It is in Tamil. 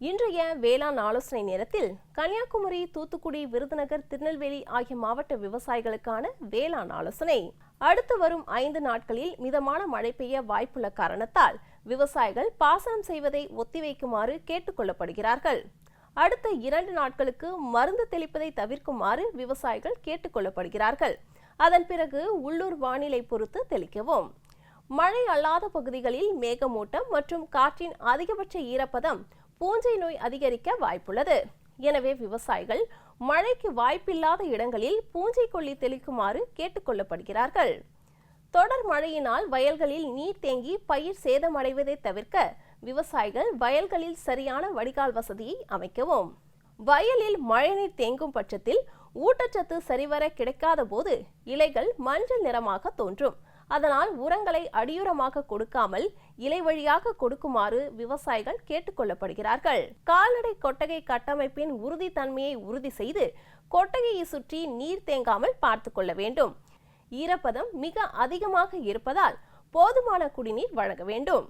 இன்றைய வேளாண் ஆலோசனை நேரத்தில் கன்னியாகுமரி தூத்துக்குடி விருதுநகர் திருநெல்வேலி ஆகிய மாவட்ட விவசாயிகளுக்கான வேளாண் ஆலோசனை. அடுத்து வரும் ஐந்து நாட்களில் மிதமான மழை பெய்ய வாய்ப்புள்ள காரணத்தால் விவசாயிகள் பாசனம் செய்வதை ஒத்திவைக்குமாறு கேட்டுக்கொள்ளப்படுகிறார்கள். அடுத்த இரண்டு நாட்களுக்கு மருந்து தெளிப்பதை தவிர்க்குமாறு விவசாயிகள் கேட்டுக்கொள்ளப்படுகிறார்கள். அதன் பிறகு உள்ளூர் வானிலை பொறுத்து தெளிக்கவும். மழை அல்லாத பகுதிகளில் மேகமூட்டம் மற்றும் காற்றின் அதிகபட்ச ஈரப்பதம் பூஞ்சை நோய் அதிகரிக்க வாய்ப்புள்ளது. எனவே விவசாயிகள் மழைக்கு வாய்ப்பில்லாத இடங்களில் பூஞ்சை கொல்லி தெளிக்குமாறு கேட்டுக்கொள்ளப்படுகிறார்கள். தொடர் மழையினால் வயல்களில் நீர் தேங்கி பயிர் சேதமடைவதை தவிர்க்க விவசாயிகள் வயல்களில் சரியான வடிகால் வசதியை அமைக்கவும். வயலில் மழைநீர் தேங்கும் பட்சத்தில் ஊட்டச்சத்து சரிவர கிடைக்காத போது இலைகள் மஞ்சள் நிறமாக தோன்றும். அதனால் உரங்களை அடியுரமாக கொடுக்காமல் இலை வழியாக கொடுக்குமாறு விவசாயிகள் கேட்டுக்கொள்ளப்படுகிறார்கள் கால்நடை கொட்டகை கட்டமைப்பின் உறுதித்தன்மையை உறுதி செய்து கொட்டகையை சுற்றி நீர் தேங்காமல் பார்த்து கொள்ள வேண்டும். ஈரப்பதம் மிக அதிகமாக இருப்பதால் போதுமான குடிநீர் வழங்க வேண்டும்.